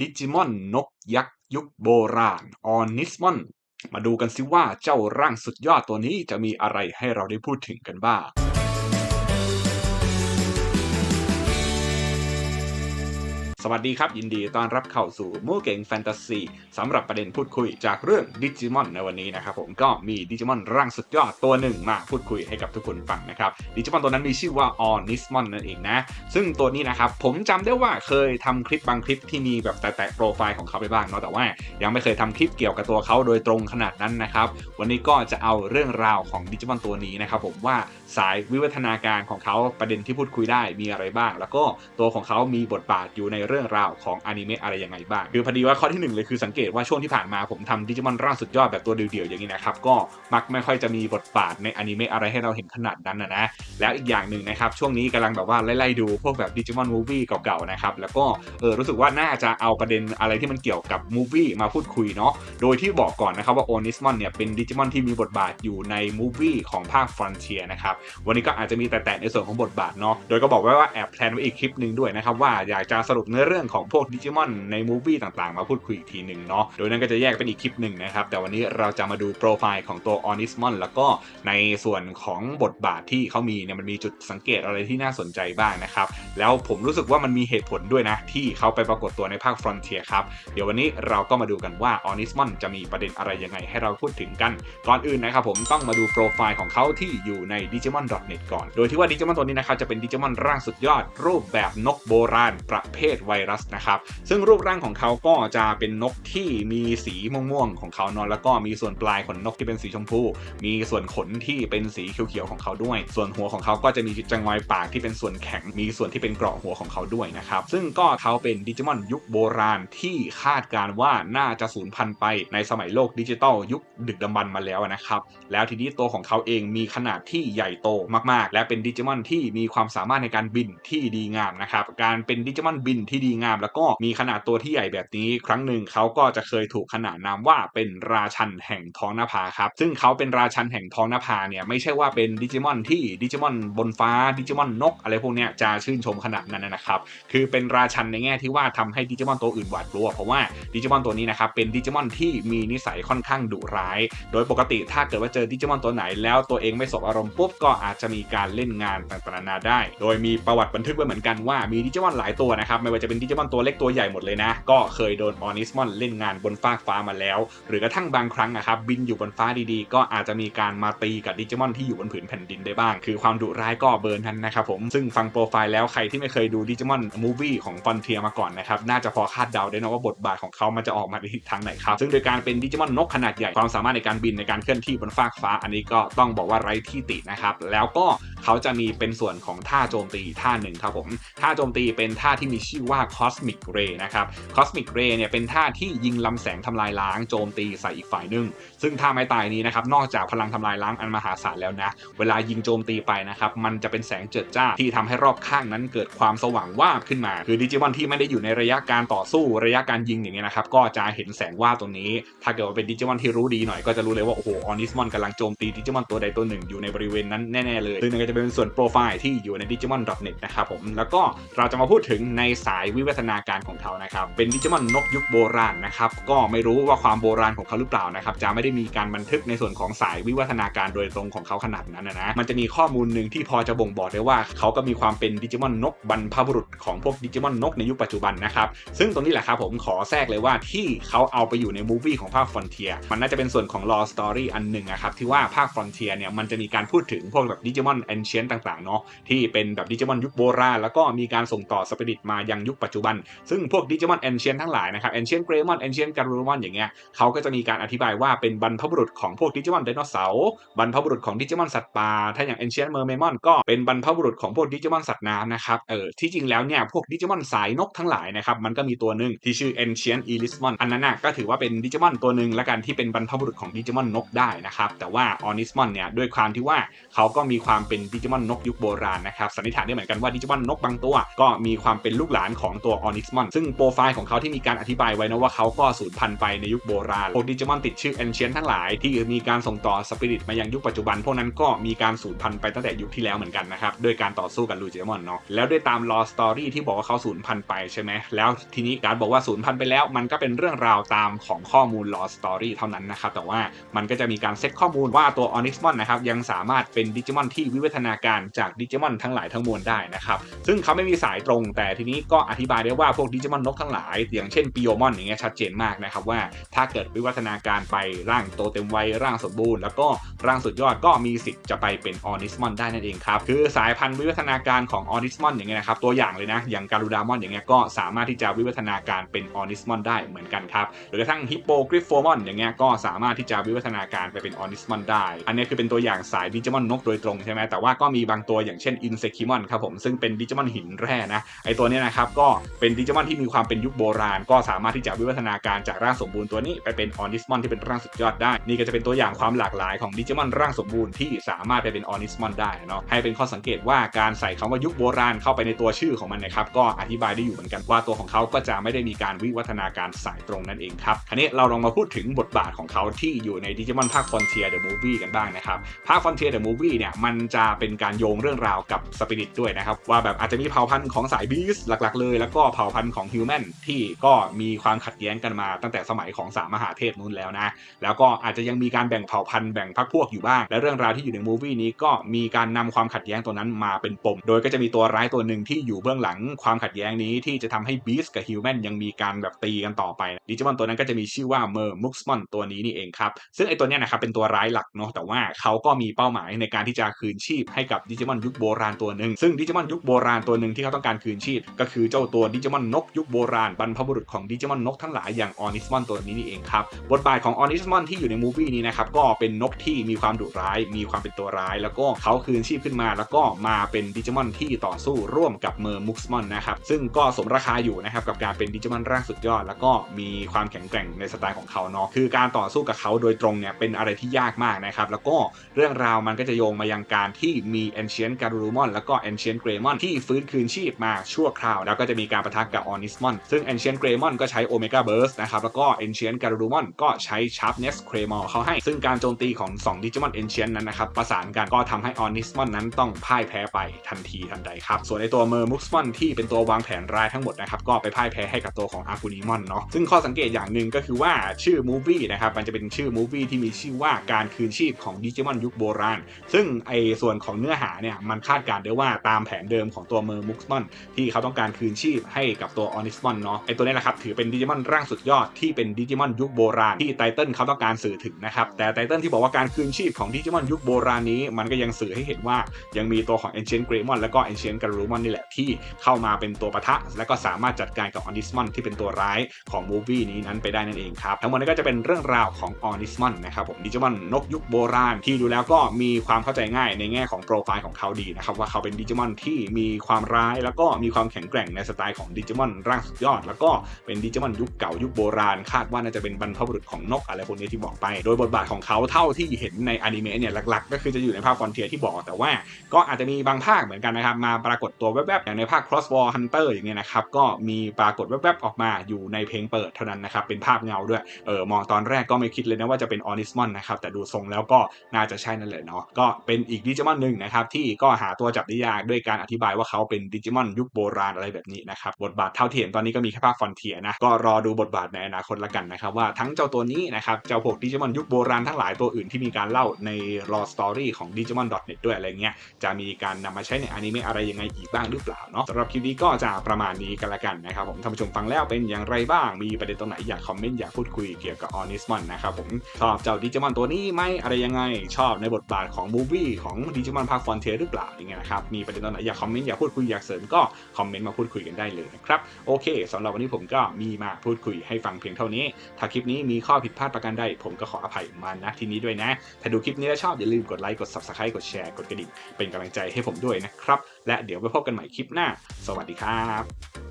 ดิจิมอนนกยักษ์ยุคโบราณออนิสมอนมาดูกันสิว่าเจ้าร่างสุดยอดตัวนี้จะมีอะไรให้เราได้พูดถึงกันบ้าง สวัสดีครับ ยินดีต้อนรับเข้าสู่มูเก่งแฟนตาซีสำหรับประเด็นพูดคุยจากเรื่องดิจิมอนในวันนี้นะครับผมก็มีดิจิมอนร่างสุดยอดตัวหนึ่งมาพูดคุยให้กับทุกคนฟังนะครับดิจิมอนตัวนั้นมีชื่อว่าออนิสมอนนั่นเองนะ ซึ่งตัวนี้นะครับผมจำได้ว่าเคยทำคลิปบางคลิปที่มีแบบแตะโปรไฟล์ของเขาไปบ้างเนาะแต่ว่า ยังไม่เคยทำคลิปเกี่ยวกับตัวเขาโดยตรงขนาดนั้นนะครับวันนี้ก็จะเอาเรื่องราวของดิจิมอนตัวนี้นะครับผมว่าสายวิวัฒนาการของเขาประเด็นที่พูดคุยได้มีอะไรบ้าง แล้วก็ตัวของเขามีบทบาทอยู่ในเรื่องราวของอนิเมะอะไรยังไงบ้าง คือพอดีว่าข้อที่หนึ่งเลยคือสังเกตว่าช่วงที่ผ่านมาผมทำดิจิมอนร่างสุดยอดแบบตัวเดี่ยวๆอย่างนี้นะครับ ก็มักไม่ค่อยจะมีบทบาทในอนิเมะอะไรให้เราเห็นขนาดนั้นนะนะ แล้วอีกอย่างหนึ่งนะครับ ช่วงนี้กำลังแบบว่าไล่ๆดูพวกแบบดิจิมอนมูฟวี่เก่าๆนะครับ แล้วก็เออรู้สึกว่าน่าจะเอาประเด็นอะไรที่มันเกี่ยวกับมูฟวี่มาพูดคุยเนาะ โดยที่บอกก่อนนะครับว่าโอนิสมอนเนี่ยเป็นดิจิมอนที่มีบทบาทอยู่ในมูฟวี่ของภาคฟรอนเทียนะครับ วันนี้ก็อาจจะมีแต่ๆในส่วนของบทบาทเนาะ โดยก็บอกไว้ว่าแอบแพลนไว้อีกคลิปหนึ่งด้วยนะครับว่าอยากจะสรุปเนื้อเรื่องของพวกดิจิมอนในมูฟวี่ต่างๆ มาพูดคุยอีกทีหนึ่งเนาะโดยนั้นก็จะแยกเป็นอีกคลิปหนึ่งนะครับ แต่วันนี้เราจะมาดูโปรไฟล์ของตัวออนิสมอนแล้วก็ในส่วนของบทบาทที่เขามีเนี่ยมันมีจุดสังเกตอะไรที่น่าสนใจบ้างนะครับ แล้วผมรู้สึกว่ามันมีเหตุผลด้วยนะ ที่เขาไปปรากฏตัวในภาคฟรอนเทียครับ เดี๋ยววันนี้เราก็มาดูกันว่าออนิสมอนจะมีประเด็นอะไรยังไงให้เราพูดถึงกัน ก่อนอื่นนะครับผมต้องมาดูโปรไฟล์ของเขาที่อยู่ใน digimon.net ก่อน โดยที่ว่าดิจิมอนตัวนี้นะครับจะเป็นดิจิมอนร่างสุดยอดรูปแบบนกโบราณประเภทไวรัสนะครับ ซึ่งรูปร่างของเขาก็จะเป็นนกที่มีสีม่วงๆของเขานอนแล้วก็มีส่วนปลายขนนกที่เป็นสีชมพู มีส่วนขนที่เป็นสีเขียวๆของเขาด้วย ส่วนหัวของเขาก็จะมีจังไวปากที่เป็นส่วนแข็ง มีส่วนที่เป็นเกราะหัวของเขาด้วยนะครับ ซึ่งก็เขาเป็นดิจิมอนยุคโบราณที่คาดการว่าน่าจะสูญพันธุ์ไปในสมัยโลกดิจิตอลยุคดึกดำบรรพ์มาแล้วนะครับ แล้วทีนี้ตัวของเขาเองมีขนาดที่ใหญ่โตมากๆ และเป็นดิจิมอนที่มีความสามารถในการบินที่ดีงามนะครับ การเป็นดิจิมอนบินที่ดีงาม แล้วก็มีขนาดตัวที่ใหญ่แบบนี้ ครั้งหนึ่งเขาก็จะเคยถูกขนานนามว่าเป็นราชันแห่งท้องนภาครับ ซึ่งเขาเป็นราชันแห่งท้องนภาเนี่ยไม่ใช่ว่าเป็นดิจิมอนที่ดิจิมอนบนฟ้าดิจิมอนนก อะไรพวกเนี้ยจะชื่นชมขนาดนั้นนะครับ คือเป็นราชันในแง่ที่ว่าทำให้ดิจิมอนตัวอื่นหวาดกลัว เพราะว่าดิจิมอนตัวนี้นะครับเป็นดิจิมอนที่มีนิสัยค่อนข้างดุร้าย โดยปกติถ้าเกิดว่าเจอดิจิมอนตัวไหน แล้วตัวเองไม่สบอารมณ์ปุ๊บก็อาจจะมีการเล่นงานต่างๆนานาได้ โดยมีประวัติบันทึกไว้เหมือนกันว่ามีดิจิมอนหลายตัวนะครับไม่ว่าจะเป็นดิจิมอนตัวเล็กตัวใหญ่หมดเลยนะ ก็เคยโดนออนิสมอนเล่นงานบนฟากฟ้ามาแล้ว หรือกระทั่งบางครั้งนะครับบินอยู่บนฟ้าดีๆ ก็อาจจะมีการมาตีกับดิจิมอนที่อยู่บนผืนแผ่นดินได้บ้าง คือความดุร้ายก็เบิร์นทันนะครับผมซึ่งฟังโปรไฟล์แล้วใครที่ไม่เคยดูดิจิมอนมูฟวี่ของฟอนเทียมาก่อนนะครับน่าจะพอคาดเดาได้นะว่าบทบาทของเขามันจะออกมาในทิศทางไหนครับซึ่งโดยการเป็นดิจิมอนนกขนาดใหญ่ความสามารถในการบินในการเคลื่อนที่บนฟากฟ้า อันนี้ก็ต้องบอกว่าไร้ที่ตินะครับแล้วก็ เขาจะมีเป็นส่วนของท่าโจมตีท่าหนึ่งครับผม ท่าโจมตีเป็นท่าที่มีชื่อว่า Cosmic Ray นะครับ Cosmic Ray เนี่ยเป็นท่าที่ยิงลำแสงทำลายล้างโจมตีใส่อีกฝ่ายหนึ่ง ซึ่งท่าไม้ตายนี้นะครับ นอกจากพลังทำลายล้างอันมหาศาลแล้วนะ เวลายิงโจมตีไปนะครับ มันจะเป็นแสงเจิดจ้าที่ทำให้รอบข้างนั้นเกิดความสว่างวาบขึ้นมา คือดิจิมอนที่ไม่ได้อยู่ในระยะการต่อสู้ระยะการยิงอย่างเงี้ยนะครับ ก็จะเห็นแสงวาบตรงนี้ ถ้าเกิดว่าเป็นดิจิมอนที่รู้ดีหน่อยก็จะรู้เลยว่าโอ้โหออนิสมอนกำลังโจมตีดิจิมอนตัวใดตัวหนึ่งอยู่ในบริเวณนั้นแน่ๆเลยซึ่งนี่ก็จะเป็นส่วนโปรไฟล์ที่อยู่ใน digimon.net นะครับผมแล้วก็เราจะมาพูดถึงในสายวิวัฒนาการของเขานะครับเป็นดิจิมอนนกยุคโบราณนะครับก็ไม่รู้ว่าความโบราณของเขาหรือเปล่านะครับจะไม่ได้มีการบันทึกในส่วนของสายวิวัฒนาการโดยตรงของเขาขนาดนั้นนะมันจะมีข้อมูลหนึ่งที่พอจะบ่งบอกได้ว่าเขาก็มีความเป็นดิจิมอนนกบรรพบุรุษของพวกดิจิมอนนกในยุคปัจจุบันนะครับซึ่งตรงนี้แหละครับผมขอแทรกเลยว่าที่เขาเอาไปอยู่ในมูฟวี่ของภาคฟอนเทียมันน่าจะเป็นส่วนของลอสตอรี่อันหนึ่งนะครับที่ว่าภาคฟอนเทียเนี่ยมันจะมีการพูดถึงพวกแบบดิจิมอนแอนเชียนต่างๆเนาะที่เป็นแบบดิจิมอนยุคโบราณแล้วก็มีการส่งต่อสปิริตมายังยุคปัจจุบัน ซึ่งพวกดิจิมอนแอนเชียนทั้งหลายนะครับแอนเชียนเกรมอนแอนเชียนการูมอนอย่างเงี้ยเขาก็จะมีการอธิบายว่าเป็นบรรพบุรุษของพวกดิจิมอนไดโนเสาร์บรรพบุรุษของดิจิมอนสัตว์ป่าถ้าอย่างแอนเชียนเมอร์เมมอนก็เป็นบรรพบุรุษของพวกดิจิมอนสัตว์น้ำนะครับเออที่จริงแล้วเนี่ยพวกดิจิมอนสายนกทั้งหลายนะครับมันก็มีตัวหนึ่งที่ชื่อแอนเชียนอีลิสมอนอันนั้นน่ะก็ถือว่าเป็นดิจิมอนตัวหนึ่งละกันที่เป็นบรรพบุรุษของดิจิมอนนกได้นะครับแต่ว่าออนิสมอนเนี่ยด้วยความที่ว่าเขาก็มีความเป็นดิจิมอนนกยุคโบราณนะครับสันนิษฐานได้เหมือนกันว่าดิจิมอนนกบางตัว ก็มีความเป็นลูกหลานของตัวออนิสมอนซึ่งโปรไฟล์ของเขาที่มีการอธิบายไว้นะว่าเขาก็สูญพันธุ์ไปในยุคโบราณพวกดิจิมอนติดชื่อเอนเชียนทั้งหลายที่มีการส่งต่อสปิริตมายังยุคปัจจุบัน พวกนั้นก็มีการสูญพันธุ์ไปตั้งแต่ยุคที่แล้วเหมือนกันนะครับด้วยการต่อสู้กับลูจิมอนเนาะแล้วด้วยตามลอสตอรี่ที่บอกว่าเขาสูญพันธุ์ไปใช่ไหมแล้วทีนี้การบอกว่าสูญพันธุ์ไปแล้ว มันก็เป็นเรื่องราวตามของข้อมูลลอสตอรี่เท่านั้นนะครับแต่ว่ามันก็จะมีการเซตข้อมูลว่าตัวออนิสมอนนะครับยังสามารถเป็นดิจิมอนที่วิวัฒนาการจากดิจิมอนทั้งหลายทั้งมวลได้นะครับ ซึ่งเขาไม่มีสายตรง แต่ทีนี้ก็อธิบายได้ว่าพวกดิจิมอนนกทั้งหลาย อย่างเช่นปิโอมอนอย่างเงี้ยชัดเจนมากนะครับว่าถ้าเกิดวิวัฒนาการไปร่างโตเต็มวัยร่างสมบูรณ์ แล้วก็ร่างสุดยอดก็มีสิทธิ์จะไปเป็นออนิสมอนได้นั่นเองครับคือสายพันธุ์วิวัฒนาการของออนิสมอนอย่างเงี้ยนะครับตัวอย่างเลยนะอย่างการูดามอนอย่างเงี้ยก็สามารถที่จะวิวัฒนาการเป็นออนิสมอนได้เหมือนกันครับหรือกระทั่งฮิปโปกริฟโฟมอนอย่างเงี้ยก็สามารถที่จะวิวัฒนาการไปเป็นออนิสมอนได้ อันนี้คือเป็นตัวอย่างสายดิจิมอนนกโดยตรงใช่ไหมแต่ว่าก็มีบางตัวอย่างเช่นอินเซคิมอนครับผมซึ่งเป็นดิจิมอนหินแร่นะไอตัวนี้นะครับก็เป็นดิจิมอนที่มีความเป็นยุคโบราณ ก็สามารถที่จะวิวัฒนาการจากร่างสมบูรณ์ตัวนี้ไปเป็นออนิสมอนที่เป็นร่างสุดยอดได้ นี่ก็จะเป็นตัวอย่างความหลากหลายของดิจิมอนร่างสมบูรณ์ที่สามารถไปเป็นออนิสมอนได้เนาะให้เป็นข้อสังเกตว่าการใส่คำว่ายุคโบราณเข้าไปในตัวชื่อของมันนะครับก็อธิบายได้อยู่เหมือนกันว่าตัวของเขาก็จะไม่ได้มีการวิวัฒนาการสายตรงนั่นเองครับคราวนี้เราลองมาพูดถึงบทบาทของเขาที่อยู่ในดิจิมอนภาคฟอนเทียเดอะมูฟวี่กันบ้างนะครับภาคฟอนเทียเดอะมูฟวี่เนี่ยมันจะเป็นการโยงเรื่องราวกับสปิริตด้วยนะครับ ว่าแบบอาจจะมีเผ่าพันธุ์ของสายบีสหลักๆเลย แล้วก็เผ่าพันธุ์ของฮิวแมนที่ก็มีความขัดแย้งกันมาตั้งแต่สมัยของสามมหาเทพนู้นแล้วนะ แล้วก็อาจจะยังมีการแบ่งเผ่าพันธุ์แบ่งพรรคพวกอยู่บ้าง และเรื่องราวที่อยู่ในมูฟวี่นี้ก็มีการนำความขัดแย้งตัวนั้นมาเป็นปม โดยก็จะมีตัวร้ายตัวหนึ่งที่อยู่เบื้องหลังความขัดแย้งนี้ที่จะทำให้บีสกับฮิวแมนยังมีการแบบตีกันต่อไปดิจิมอนตัวนั้นก็จะมีชื่อว่าเมอร์มุกสมอนตัวนี้นี่เองครับซึ่งไอตัวเนี้ยนะครับเป็นตัวร้ายหลักเนาะแต่ว่าเขาก็มีเป้าหมายในการที่จะคืนชีพให้กับดิจิมอนยุคโบราณตัวหนึ่งซึ่งดิจิมอนยุคโบราณตัวหนึ่งที่เขาต้องการคืนชีพ ก็คือเจ้าตัวดิจิมอนนกยุคโบราณบรรพบุรุษของดิจิมอนนกทั้งหลายอย่างออนิสมอนตัวนี้นี่เองครับบทบาทของออนิสมอนที่อยู่ในมูฟี่นี้นะครับก็เป็นนกที่มีความดุร้าย มีความเป็นตัวร้าย แล้วก็เขาคืนชีพขึ้นมา แล้วก็มาเป็นดิจิมอนที่ต่อสู้ร่วมกับเมอร์มุกสมอนนะครับซึ่งก็สมราคาอยู่นะครับกับการเป็นดิจิมอนร่างสุดยอด แล้วก็มีความแข็งแกร่งในสไตล์ของเขาเนาะคือการต่อสู้กับเขาโดยตรงเนี่ยเป็นอะไรที่ยากมากนะครับแล้วก็เรื่องราวมันก็จะโยงมายังการที่มี Ancient g a r u m o n แล้วก็ Ancient Greymon ที่ฟื้นคืนชีพมาชั่วคราว แล้วก็จะมีการประทะกับ Onismon ซึ่ง Ancient Greymon ก็ใช้ Omega Burst นะครับ แล้วก็ Ancient g a r u m o n ก็ใช้ Sharpness Claymore เข้าให้ ซึ่งการโจมตีของ 2 Digimon Ancient นั้นนะครับ ประสานกันก็ทำให้ Onismon นั้นต้องพ่ายแพ้ไปทันทีทันใดครับ ส่วนในตัว m e r m u x m o n ที่เป็นตัววางแผนร้ายทั้งหมดนะครับก็ไปพ่ายแพ้ให้กับตัวของ a r c u n i m o n เนาะซึ่งข้อสังเกตอย่างหนึ่งก็คือว่าชื่อ Movie นะครับมันจะเป็นชื่อ Movie ที่มีชื่อว่าการคืนชีพของ Digimon ยุคโบราณ ซึ่งไอส่วนของเนื้อหาเนี่ยมันคาดการณ์ได้ว่าตามแผนเดิมของตัวเมอร์มุกมอนที่เขาต้องการคืนชีพให้กับตัวออนิสมอนเนาะไอตัวนี้แหละครับถือเป็นดิจิมอนร่างสุดยอดที่เป็นดิจิมอนยุคโบราณที่ไตเติลเขาต้องการสื่อถึงนะครับแต่ไตเติลที่บอกว่าการคืนชีพของดิจิมอนยุคโบราณนี้ มันก็ยังสื่อให้เห็นว่ายังมีตัวของ Ancient Greymon แล้วก็ Ancient Garurumon นี่แหละที่เข้ามาเป็นตัวปะทะ และก็สามารถจัดการกับออนิสมอนที่เป็นตัวร้ายของมูฟี่นี้นั้นไปได้นั่นเองครับทั้งหมดนี้ก็จะเป็นเรื่องราวของออนิสมอนนะครับผมดิจิมอนนกยุคโบราณที่ดูแล้วก็มีความเข้าใจง่ายในแง่ของโปรไฟล์ของเขาดีนะครับว่าเขาเป็นดิจิมอนที่มีความร้ายแล้วก็มีความแข็งแกร่งในสไตล์ของดิจิมอนร่างสุดยอด แล้วก็เป็นดิจิมอนยุคเก่ายุคโบราณ คาดว่าน่าจะเป็นบรรพบุรุษของนกอะไรพวกนี้ที่บอกไป โดยบทบาทของเขาเท่าที่เห็นในอนิเมะเนี่ยหลักๆ ก็คือจะอยู่ในภาคฟอนเทียที่บอกแต่ว่า ก็อาจจะมีบางภาคเหมือนกันนะครับมาปรากฏตัวแวบๆอย่างในภาค Cross War Hunter อย่างเงี้ยนะครับก็มีปรากฏแวบๆออกมาอยู่ในเพลงเปิดเท่านั้นนะครับเป็นภาพเงาด้วยเออมองตอนแรกก็ไม่คิดเลยนะว่าจะเป็นออนิสมอนนะครับแต่ดูทรงแล้วก็น่าจะใช่นั่นแหละเนาะก็เป็นอีกดิจิมอนหนึ่งนะครับที่ก็หาตัวจับได้ยากด้วยการอธิบายว่าเขาเป็นดิจิมอนยุคโบราณอะไรแบบนี้นะครับบทบาทเท่าเที่เห็นตอนนี้ก็มีแค่ภาคฟอนเทียนะก็รอดูบทบาทในอนาคตละกันนะครับว่าทั้งเจ้าตัวนี้นะครับเจ้าพวกดิจิมอนยุคโบราณทั้งหลายตัวอื่นที่มีการเล่าในรอสตอรี่ของ Digimon.net ด้วยอะไรเงี้ยจะมีการนำมาใช้ในอนิเมะอะไรยังไงอีกบ้างหรือเปล่าเนาะสำหรับคลิปนี้ก็จะประมาณนี้กันละกันนะครับผมท่านผู้ชมฟังแล้วเป็นอย่างไรบ้าง มีประเด็นตรงไหนอยากคอมเมนต์อยากพูดคุยเกี่ยวกับออนิสมอนนะครับผมชอบเจ้าดิจิมอนตัวนี้ไหมอะไรยังไง ชอบในบทบาทของมูวี่ของดิจิมอนภาคฟอนเทหรือเปล่าอย่างเงี้ยนะครับมีประเด็นตรงไหนอยากคอมเมนต์อยากพูดคุยอยากเสริมก็คอมเมนต์มาพูดคุยกันได้เลยนะครับโอเคสำหรับวันนี้ผมก็มีมาพูดคุยให้ฟังเพียงเท่านี้ ถ้าคลิปนี้มีข้อผิดพลาดประการใดผมก็ขออภัยมาณที่นี้ด้วยนะ ถ้าดูคลิปนี้แล้วชอบอย่าลืมกดไลค์กด subscribe กดแชร์กดกระดิ่งเป็นกำลังใจให้ผมด้วยนะครับและเดี๋ยวไปพบกันใหม่คลิปหน้า สวัสดีครับ